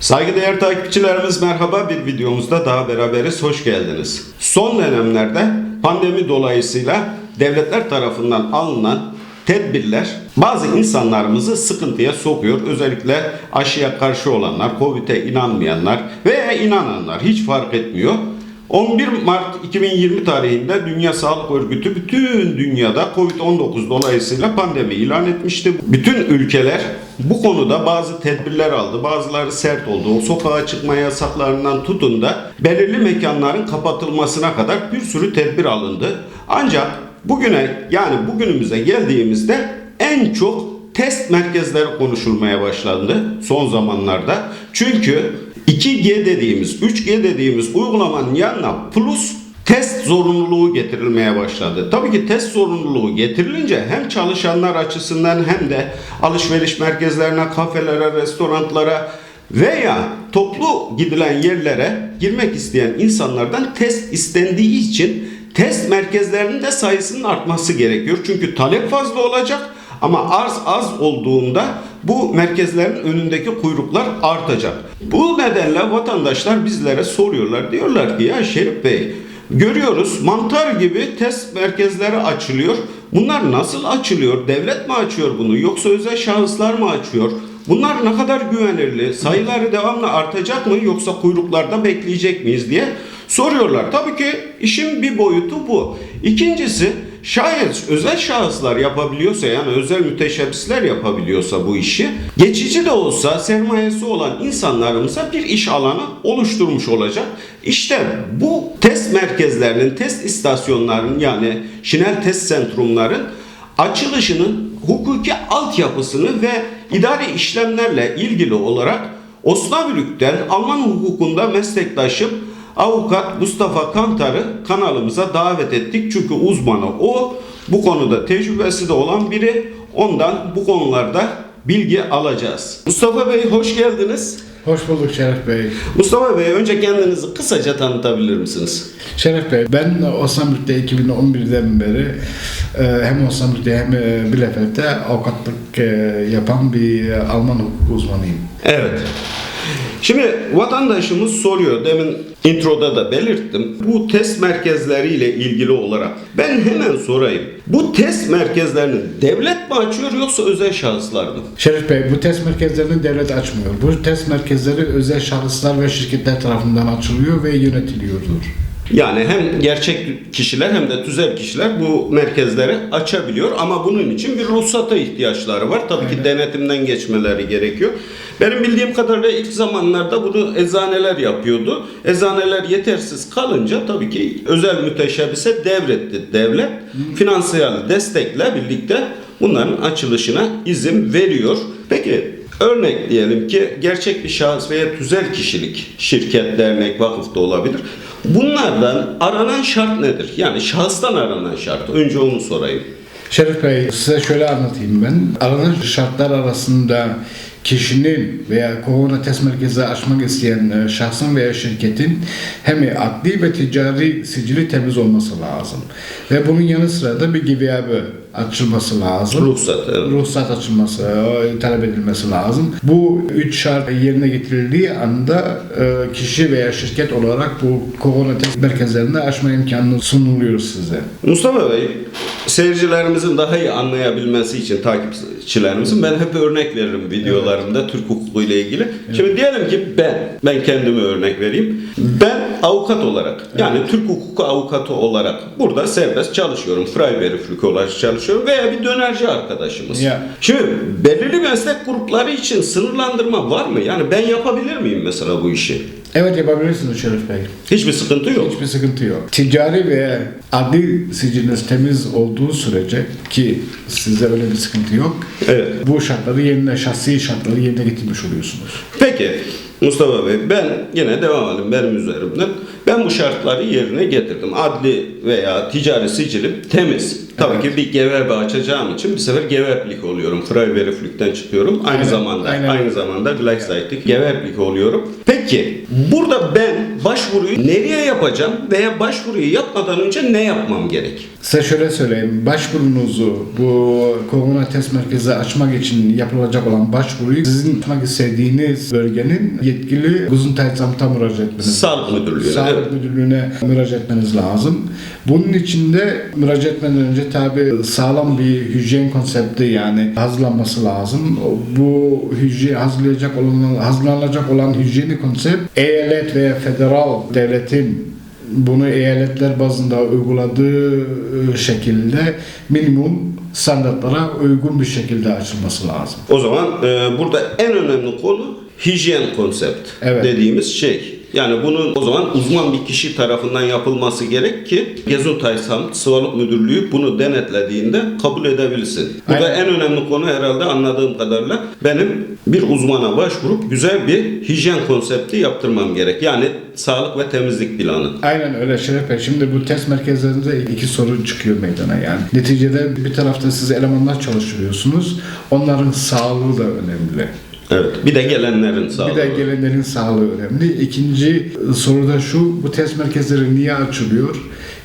Saygıdeğer takipçilerimiz merhaba bir videomuzda daha beraberiz hoş geldiniz. Son dönemlerde pandemi dolayısıyla devletler tarafından alınan tedbirler bazı insanlarımızı sıkıntıya sokuyor. Özellikle aşıya karşı olanlar, Covid'e inanmayanlar veya inananlar hiç fark etmiyor. 11 Mart 2020 tarihinde Dünya Sağlık Örgütü bütün dünyada Covid-19 dolayısıyla pandemi ilan etmişti. Bütün ülkeler bu konuda bazı tedbirler aldı. Bazıları sert oldu. O sokağa çıkma yasaklarından tutun da belirli mekanların kapatılmasına kadar bir sürü tedbir alındı. Ancak bugüne yani bugünümüze geldiğimizde en çok test merkezleri konuşulmaya başlandı son zamanlarda. Çünkü 2G dediğimiz, 3G dediğimiz uygulamanın yanına plus test zorunluluğu getirilmeye başladı. Tabii ki test zorunluluğu getirilince hem çalışanlar açısından hem de alışveriş merkezlerine, kafelere, restoranlara veya toplu gidilen yerlere girmek isteyen insanlardan test istendiği için test merkezlerinin de sayısının artması gerekiyor. Çünkü talep fazla olacak ama arz az olduğunda bu merkezlerin önündeki kuyruklar artacak. Bu nedenle vatandaşlar bizlere soruyorlar. Diyorlar ki ya Şerif Bey görüyoruz mantar gibi test merkezleri açılıyor. Bunlar nasıl açılıyor? Devlet mi açıyor bunu yoksa özel şahıslar mı açıyor? Bunlar ne kadar güvenilir? Sayıları devamlı artacak mı yoksa kuyruklarda bekleyecek miyiz diye soruyorlar. Tabii ki işin bir boyutu bu. İkincisi şayet özel şahıslar yapabiliyorsa yani özel müteşebbisler yapabiliyorsa bu işi geçici de olsa sermayesi olan insanlarımıza bir iş alanı oluşturmuş olacak. İşte bu test merkezlerinin, test istasyonlarının yani Şinel test sentrumların açılışının hukuki altyapısını ve idari işlemlerle ilgili olarak Osnabrük'ten Alman hukukunda meslektaşım avukat Mustafa Kantar'ı kanalımıza davet ettik. Çünkü uzmanı o. Bu konuda tecrübesi de olan biri. Ondan bu konularda bilgi alacağız. Mustafa Bey hoş geldiniz. Hoş bulduk Şeref Bey. Mustafa Bey önce kendinizi kısaca tanıtabilir misiniz? Şeref Bey, ben Osnabrük'te 2011'den beri e, hem Osnabrük'te hem e, Bielefeld'de avukatlık e, yapan bir Alman hukuk uzmanıyım. Evet. Şimdi vatandaşımız soruyor. Demin introda da belirttim. Bu test merkezleriyle ilgili olarak ben hemen sorayım. Bu test merkezlerini devlet mi açıyor yoksa özel şahıslar mı? Şerif Bey, bu test merkezlerini devlet açmıyor. Bu test merkezleri özel şahıslar ve şirketler tarafından açılıyor ve yönetiliyordur. Yani hem gerçek kişiler hem de tüzel kişiler bu merkezleri açabiliyor ama bunun için bir ruhsata ihtiyaçları var. Tabii ki Aynen. denetimden geçmeleri gerekiyor. Benim bildiğim kadarıyla ilk zamanlarda bunu eczaneler yapıyordu. Eczaneler yetersiz kalınca tabii ki özel müteşebbise devretti devlet. Finansiyel destekle birlikte bunların açılışına izin veriyor. Peki Örnek diyelim ki gerçek bir şahıs veya tüzel kişilik, şirket, dernek, vakıf da olabilir. Bunlardan aranan şart nedir? Yani şahıstan aranan şart. Önce onu sorayım. Şerif Bey, size şöyle anlatayım ben. Aranan şartlar arasında kişinin veya korona test merkezi açmak isteyen e, şahsın veya şirketin hem adli ve ticari sicili temiz olması lazım. Ve bunun yanı sıra da bir GBAB açılması lazım. Ruhsat. evet. Ruhsat açılması, e, talep edilmesi lazım. Bu üç şart yerine getirildiği anda e, kişi veya şirket olarak bu korona test merkezlerinde açma imkanı sunuluyor size. Mustafa Bey, seyircilerimizin daha iyi anlayabilmesi için takipçilerimizin ben hep örnek veririm videolarımda Türk hukuku ile ilgili. Şimdi diyelim ki ben, ben kendime örnek vereyim. Ben avukat olarak, yani Türk hukuku avukatı olarak burada serbest çalışıyorum. Freiberuflük olarak çalışıyorum veya bir dönerci arkadaşımız. Ya. Şimdi belirli meslek grupları için sınırlandırma var mı? Yani ben yapabilir miyim mesela bu işi? Evet yapabilirsiniz Şerif Bey. Hiçbir sıkıntı yok. Hiçbir sıkıntı yok. Ticari ve adli siciliniz temiz olduğu sürece ki sizde öyle bir sıkıntı yok. Evet. Bu şartları yerine, şahsi şartları yerine getirmiş oluyorsunuz. Peki Mustafa Bey ben yine devam edelim benim üzerimden. Ben bu şartları yerine getirdim. Adli veya ticari sicilim temiz. Tabii ki bir gevebe açacağım için bir sefer geveplik oluyorum. Freiberuflükten çıkıyorum. Aynı Aynen, zamanda aynen. aynı zamanda gleichzeitig geveplik oluyorum. Peki burada ben başvuruyu nereye yapacağım veya başvuruyu yapmadan önce ne yapmam gerek? Size şöyle söyleyeyim, başvurunuzu bu korona test merkezi açmak için yapılacak olan başvuruyu sizin açmak istediğiniz bölgenin yetkili Gesundheitsamt'a müracaat etmeniz Sağlık Müdürlüğü'ne. Sağlık evet. Müdürlüğü'ne müracaat etmeniz lazım. Bunun için de müracaat etmeden önce tabi sağlam bir hijyen konsepti yani hazırlanması lazım. Bu hijyen hazırlayacak olan, hazırlanacak olan hijyenik konsept eyalet veya federal devletin bunu eyaletler bazında uyguladığı e, şekilde minimum standartlara uygun bir şekilde açılması lazım. O zaman e, burada en önemli konu hijyen konsept Evet. dediğimiz şey. Yani bunun o zaman uzman bir kişi tarafından yapılması gerek ki Gesundheitsamt Sağlık Müdürlüğü bunu denetlediğinde kabul edebilsin. Aynen. en önemli konu herhalde anladığım kadarıyla benim bir uzmana başvurup güzel bir hijyen konsepti yaptırmam gerek. Yani sağlık ve temizlik planı. Aynen öyle Şeref Bey. Şimdi bu test merkezlerinde iki sorun çıkıyor meydana yani. Neticede bir tarafta siz elemanlar çalıştırıyorsunuz. Onların sağlığı da önemli. Evet. Bir de gelenlerin sağlığı. Bir de gelenlerin sağlığı önemli. İkinci soru da şu, bu test merkezleri niye açılıyor?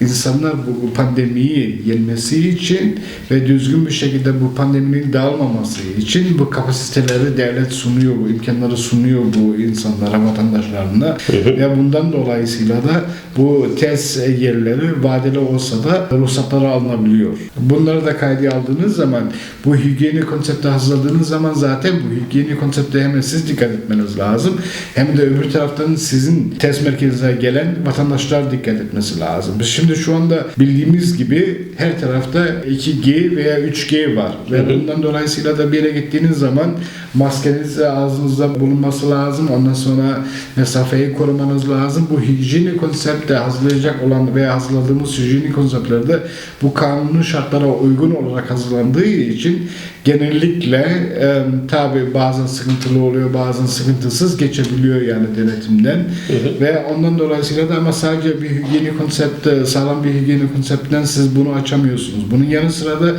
İnsanlar bu pandemiyi yenmesi için ve düzgün bir şekilde bu pandeminin dağılmaması için bu kapasiteleri devlet sunuyor, bu imkanları sunuyor bu insanlara, vatandaşlarına. ve bundan dolayısıyla da bu test yerleri vadeli olsa da ruhsatları alınabiliyor. Bunları da kaydı aldığınız zaman bu hijyenik konsepti hazırladığınız zaman zaten bu hijyenik konsepte hem de siz dikkat etmeniz lazım. Hem de öbür taraftan sizin test merkezine gelen vatandaşlar dikkat etmesi lazım. Biz şimdi şu anda bildiğimiz gibi her tarafta 2G veya 3G var. Ve bundan dolayısıyla da bir yere gittiğiniz zaman maskeniz ağzınızda bulunması lazım. Ondan sonra mesafeyi korumanız lazım. Bu hijyenik konsepte hazırlayacak olan veya hazırladığımız hijyenik konseptlerde bu kanunun şartlara uygun olarak hazırlandığı için genellikle e, tabi bazen sıkıntılı oluyor bazen sıkıntısız geçebiliyor yani denetimden ve ondan dolayısıyla da ama sadece bir hijyenik konsepte sağlam bir hijyenik konseptten siz bunu açamıyorsunuz. Bunun yanı sıra da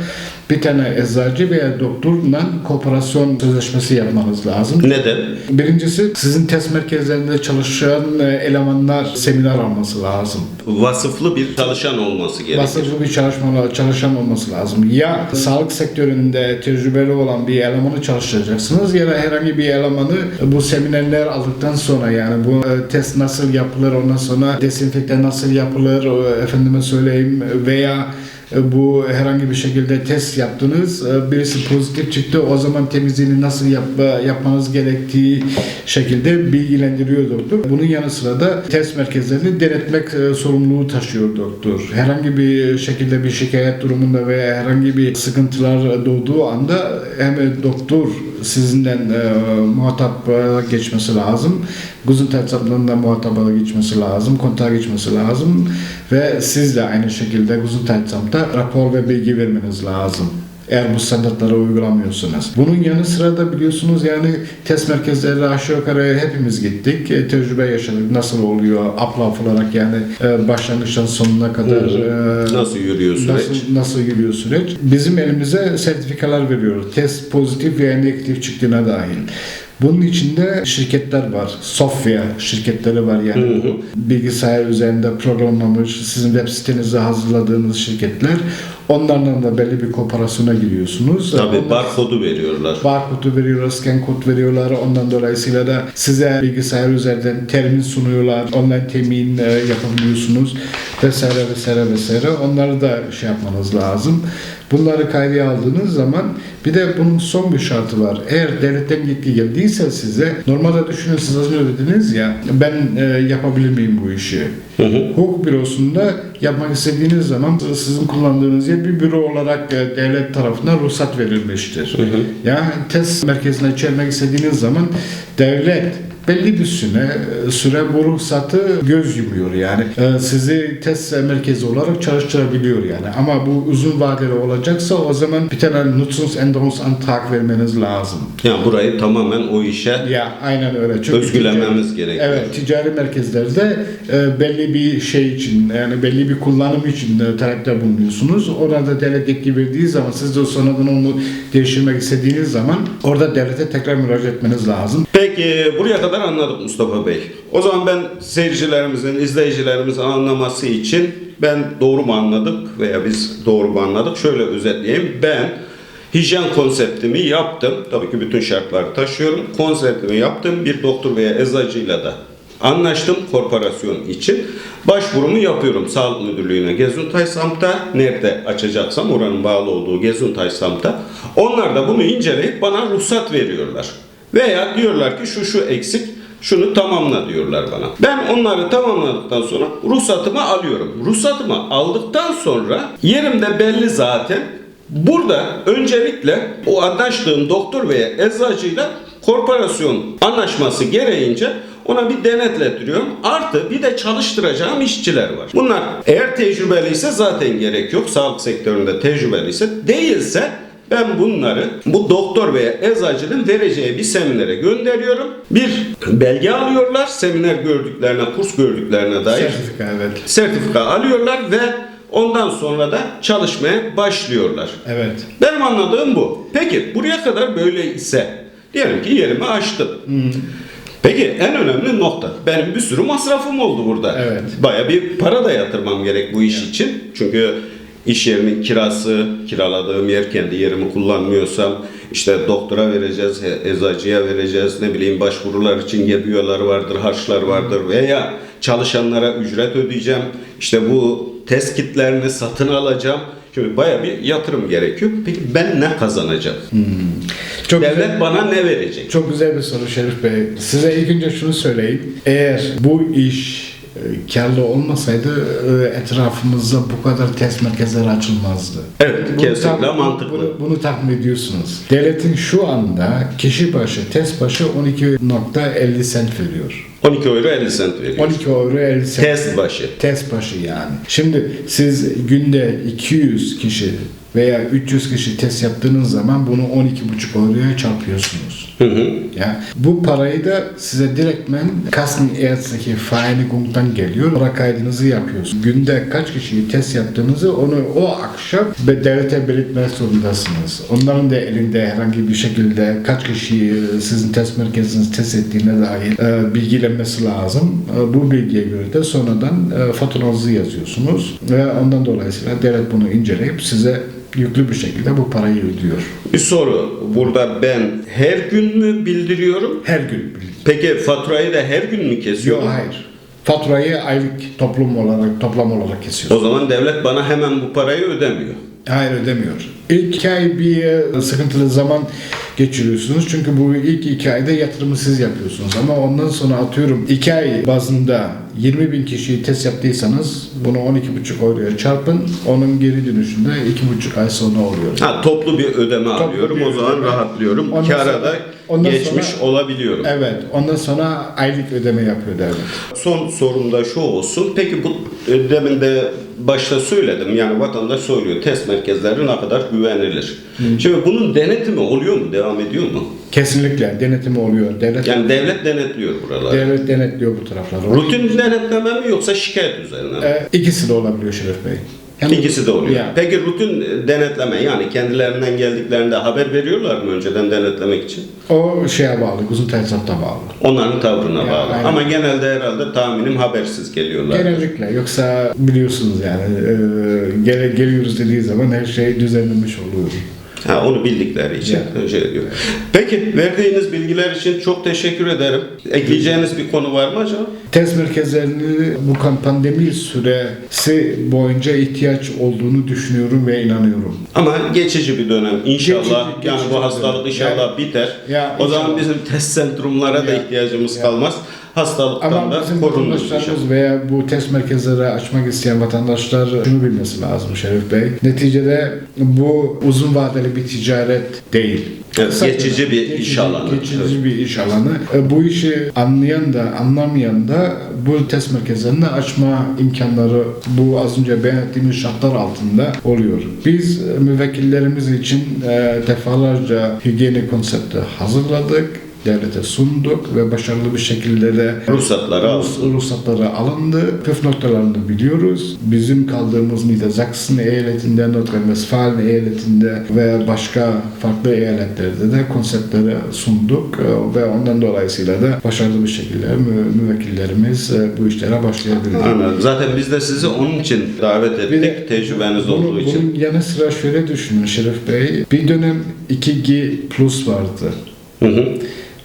bir tane eczacı veya doktorla kooperasyon sözleşmesi yapmanız lazım. Neden? Birincisi sizin test merkezlerinde çalışan e, elemanlar seminer alması lazım. Vasıflı bir çalışan olması gerekir. Vasıflı bir çalışma, çalışan olması lazım. Ya sağlık sektöründe tecrübeli olan bir elemanı çalıştıracaksınız ya da herhangi bir elemanı bu seminerler aldıktan sonra yani bu e, test nasıl yapılır ondan sonra desinfekte nasıl yapılır efendime söyleyeyim veya e, bu herhangi bir şekilde test yaptınız e, birisi pozitif çıktı o zaman temizliğini nasıl yap, yapmanız gerektiği şekilde bilgilendiriyor doktor. Bunun yanı sıra da test merkezlerini denetmek e, sorumluluğu taşıyor doktor. Herhangi bir şekilde bir şikayet durumunda veya herhangi bir sıkıntılar doğduğu anda hem doktor sizinden e, muhatap e, geçmesi lazım. Gesundheitsamt'ın da muhataba geçmesi lazım, kontağa geçmesi lazım ve siz de aynı şekilde Gesundheitsamt'a rapor ve bilgi vermeniz lazım. Eğer bu standartları uygulamıyorsunuz. Bunun yanı sıra da biliyorsunuz yani test merkezlerine aşağı yukarı hepimiz gittik. E, tecrübe yaşadık. Nasıl oluyor? Aplaf olarak yani e, başlangıçtan sonuna kadar e, Nasıl yürüyor süreç? Nasıl, nasıl yürüyor süreç? Bizim elimize sertifikalar veriyor. Test pozitif veya negatif çıktığına dahil. Bunun içinde şirketler var. Software şirketleri var yani. Hı hı. Bilgisayar üzerinde programlamış, sizin web sitenizde hazırladığınız şirketler. Onlarla da belli bir kooperasyona giriyorsunuz. Tabii Onlar- barkodu veriyorlar. barkodu veriyorlar, scan kod veriyorlar. Ondan dolayısıyla da size bilgisayar üzerinden temin sunuyorlar. Online temin e, yapabiliyorsunuz. Vesaire vesaire vesaire. Onları da şey yapmanız lazım. Bunları kaydıya aldığınız zaman bir de bunun son bir şartı var. Eğer devletten yetki geldiyse size normalde düşünün siz az önce dediniz ya ben e, yapabilir miyim bu işi? Hukuk bürosunda yapmak istediğiniz zaman sizin kullandığınız yer bir büro olarak e, devlet tarafından ruhsat verilmiştir. Yani test merkezine çelmek istediğiniz zaman devlet belli bir süre süre bu ruhsatı göz yumuyor yani. Ee, sizi test merkezi olarak çalıştırabiliyor yani. Ama bu uzun vadeli olacaksa o zaman bir tane Nutzungsänderungsantrag vermeniz lazım. Yani burayı tamamen o işe Ya aynen öyle. Çünkü özgülememiz ticari- gerekiyor. Evet, ticari merkezlerde e, belli bir şey için yani belli bir kullanım için talepte bulunuyorsunuz. Orada devlet yetki verdiği zaman siz de sonradan onu değiştirmek istediğiniz zaman orada devlete tekrar müracaat etmeniz lazım. Peki buraya kadar anladık Mustafa Bey. O zaman ben seyircilerimizin, izleyicilerimizin anlaması için ben doğru mu anladık veya biz doğru mu anladık? Şöyle özetleyeyim. Ben hijyen konseptimi yaptım. Tabii ki bütün şartları taşıyorum. Konseptimi yaptım. Bir doktor veya eczacıyla da anlaştım korporasyon için. Başvurumu yapıyorum Sağlık Müdürlüğü'ne Gesundheitsamt'a. Nerede açacaksam oranın bağlı olduğu Gesundheitsamt'a. Onlar da bunu inceleyip bana ruhsat veriyorlar. Veya diyorlar ki şu şu eksik, şunu tamamla diyorlar bana. Ben onları tamamladıktan sonra ruhsatımı alıyorum. Ruhsatımı aldıktan sonra yerim de belli zaten. Burada öncelikle o anlaştığım doktor veya eczacıyla korporasyon anlaşması gereğince ona bir denetletiriyorum. Artı bir de çalıştıracağım işçiler var. Bunlar eğer tecrübeliyse zaten gerek yok. Sağlık sektöründe tecrübeliyse değilse ben bunları bu doktor veya eczacının vereceği bir seminere gönderiyorum. Bir belge alıyorlar. Seminer gördüklerine, kurs gördüklerine dair Sertifika evet. sertifika alıyorlar ve ondan sonra da çalışmaya başlıyorlar. Evet. Benim anladığım bu. Peki buraya kadar böyle ise diyelim ki yerimi açtım. Peki en önemli nokta. Benim bir sürü masrafım oldu burada. Evet. Baya bir para da yatırmam gerek bu iş için. Çünkü iş yerinin kirası, kiraladığım yer kendi yerimi kullanmıyorsam işte doktora vereceğiz, eczacıya vereceğiz, ne bileyim başvurular için gebiyolar vardır, harçlar vardır veya çalışanlara ücret ödeyeceğim. İşte bu test kitlerini satın alacağım. Şimdi baya bir yatırım gerekiyor. Peki ben ne kazanacağım? Çok Devlet güzel, bana ne verecek? çok güzel bir soru Şerif Bey. Size ilk önce şunu söyleyeyim. Eğer bu iş e, karlı olmasaydı e, etrafımızda bu kadar test merkezleri açılmazdı. Evet, kesinlikle tahmin- mantıklı. Bunu, bunu tahmin ediyorsunuz. Devletin şu anda kişi başı, test başı 12.50 sent veriyor. 12 euro 50 sent veriyor. 12 euro 50 sent. Test başı. Test başı yani. Şimdi siz günde 200 kişi veya 300 kişi test yaptığınız zaman bunu 12,5 euroya çarpıyorsunuz. Hı hı. Ya bu parayı da size direktmen Kassenärztliche Vereinigung'dan geliyor. Para kaydınızı yapıyorsunuz. Günde kaç kişiyi test yaptığınızı onu o akşam be- devlete belirtmek zorundasınız. Onların da elinde herhangi bir şekilde kaç kişiyi sizin test merkeziniz test ettiğine dair e, bilgilenmesi lazım. E, bu bilgiye göre de sonradan e, faturanızı yazıyorsunuz ve ondan dolayısıyla devlet bunu inceleyip size yüklü bir şekilde bu parayı ödüyor. Bir soru. Burada ben her gün mü bildiriyorum? Her gün Peki faturayı da her gün mü kesiyor? Yok hayır. Faturayı aylık toplum olarak toplam olarak O kesiyor. zaman devlet bana hemen bu parayı ödemiyor. Hayır ödemiyor. İlk iki ay bir e, sıkıntılı zaman geçiriyorsunuz. Çünkü bu ilk iki ayda yatırımı siz yapıyorsunuz. Ama ondan sonra atıyorum iki ay bazında 20 bin kişiyi test yaptıysanız bunu 12,5 euroya çarpın. Onun geri dönüşünde 2,5 ay sonra oluyor. Ha toplu bir ödeme Toplu alıyorum. bir o zaman ödeme. rahatlıyorum. Ondan Kâra sonra- da ondan geçmiş sonra- olabiliyorum. Evet. Ondan sonra aylık ödeme yapıyor devlet. Son sorum da şu olsun. Peki bu demin de başta söyledim. Yani vatandaş soruyor test merkezleri ne kadar güvenilir? Şimdi bunun denetimi oluyor mu? Devam ediyor mu? Kesinlikle denetimi oluyor. Devlet Yani devlet denetliyor buraları. devlet denetliyor bu tarafları. Rutin denetleme mi yoksa şikayet üzerine mi? Ee, ikisi de olabiliyor Şeref Bey. İkisi de oluyor. Yani. Peki rutin denetleme yani kendilerinden geldiklerinde haber veriyorlar mı önceden denetlemek için? O şeye bağlı, uzun tesisata bağlı. Onların tavrına Ya, bağlı. aynen. Ama genelde herhalde tahminim habersiz geliyorlar. Genellikle yoksa biliyorsunuz yani e, gele, geliyoruz dediği zaman her şey düzenlenmiş oluyor. Ha, onu bildikleri için Ya. şey diyor. Peki verdiğiniz bilgiler için çok teşekkür ederim. Ekleyeceğiniz bir konu var mı acaba? Test merkezlerini bu pandemi süresi boyunca ihtiyaç olduğunu düşünüyorum ve inanıyorum. Ama geçici bir dönem. İnşallah Geçici- yani geçici bu hastalık dönem. inşallah Ya- biter. ya o zaman inşallah. bizim test sentrumlara da Ya. ihtiyacımız Ya. kalmaz. Hastalıktan Ama da bizim vatandaşlarımız veya bu test merkezleri açmak isteyen vatandaşlar şunu bilmesi lazım Şerif Bey. Neticede bu uzun vadeli bir ticaret değil. Evet, geçici bir geçici- iş alanı. Geçici Evet. bir iş alanı. Bu işi anlayan da anlamayan da bu test merkezlerini açma imkanları bu az önce beyan ettiğimiz şartlar altında oluyor. Biz e, müvekkillerimiz için e, defalarca hijyenik konsepti hazırladık devlete sunduk ve başarılı bir şekilde de Ruhsatları. Rus- ruhsatları alındı. Püf noktalarını biliyoruz. Bizim kaldığımız Niedersachsen eyaletinde, Nordrhein-Westfalen eyaletinde ve başka farklı eyaletlerde de konseptleri sunduk Ee, ve ondan dolayısıyla da başarılı bir şekilde mü- müvekkillerimiz e, bu işlere başlayabildi. Anladım. Zaten biz de sizi onun için davet ettik. Bir tecrübeniz bunun- olduğu için. Bunun yanı sıra şöyle düşünün Şerif Bey. Bir dönem 2G Plus vardı. Hı hı.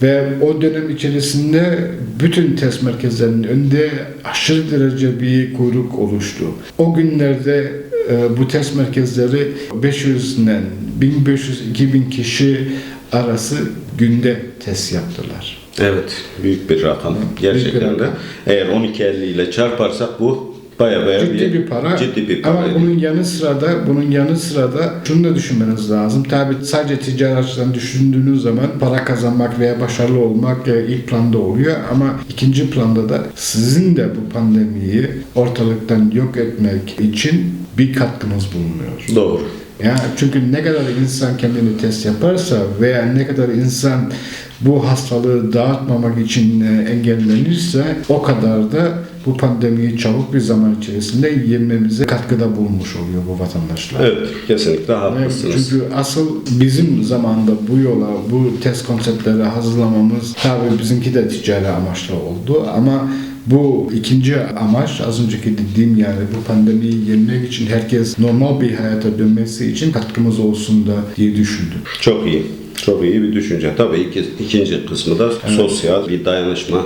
Ve o dönem içerisinde bütün test merkezlerinin önünde aşırı derece bir kuyruk oluştu. O günlerde e, bu test merkezleri 500'den 1500-2000 kişi arası günde test yaptılar. Evet. Büyük bir rakam. Büyük bir Gerçekten de. rakam. Eğer 12.50 ile çarparsak bu baya baya ciddi bir para. Ciddi bir para. Ama bunun yanı sıra da bunun yanı sıra da şunu da düşünmeniz lazım. Tabii sadece ticari açıdan düşündüğünüz zaman para kazanmak veya başarılı olmak e, ilk planda oluyor ama ikinci planda da sizin de bu pandemiyi ortalıktan yok etmek için bir katkınız bulunuyor. Doğru. Ya çünkü ne kadar insan kendini test yaparsa veya ne kadar insan bu hastalığı dağıtmamak için e, engellenirse o kadar da bu pandemiyi çabuk bir zaman içerisinde yenmemize katkıda bulunmuş oluyor bu vatandaşlar. Evet. Kesinlikle haklısınız. Çünkü asıl bizim zamanda bu yola, bu test konseptleri hazırlamamız tabii bizimki de ticari amaçlı oldu ama bu ikinci amaç az önceki dediğim yani bu pandemiyi yenmek için herkes normal bir hayata dönmesi için katkımız olsun da diye düşündüm. Çok iyi. Çok iyi bir düşünce. Tabii iki, ikinci kısmı da sosyal bir dayanışma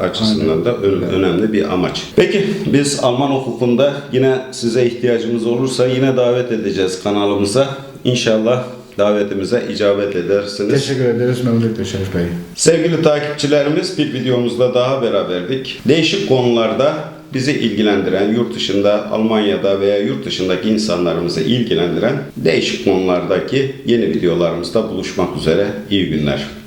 açısından da ö- önemli bir amaç. Peki biz Alman hukukunda yine size ihtiyacımız olursa yine davet edeceğiz kanalımıza. İnşallah davetimize icabet edersiniz. Teşekkür ederiz memnuniyetle Şerif Bey. Sevgili takipçilerimiz bir videomuzda daha beraberdik. Değişik konularda bizi ilgilendiren, yurt dışında, Almanya'da veya yurt dışındaki insanlarımızı ilgilendiren değişik konulardaki yeni videolarımızda buluşmak üzere. İyi günler.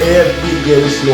Tanıyoruz. Eğer bir gelişme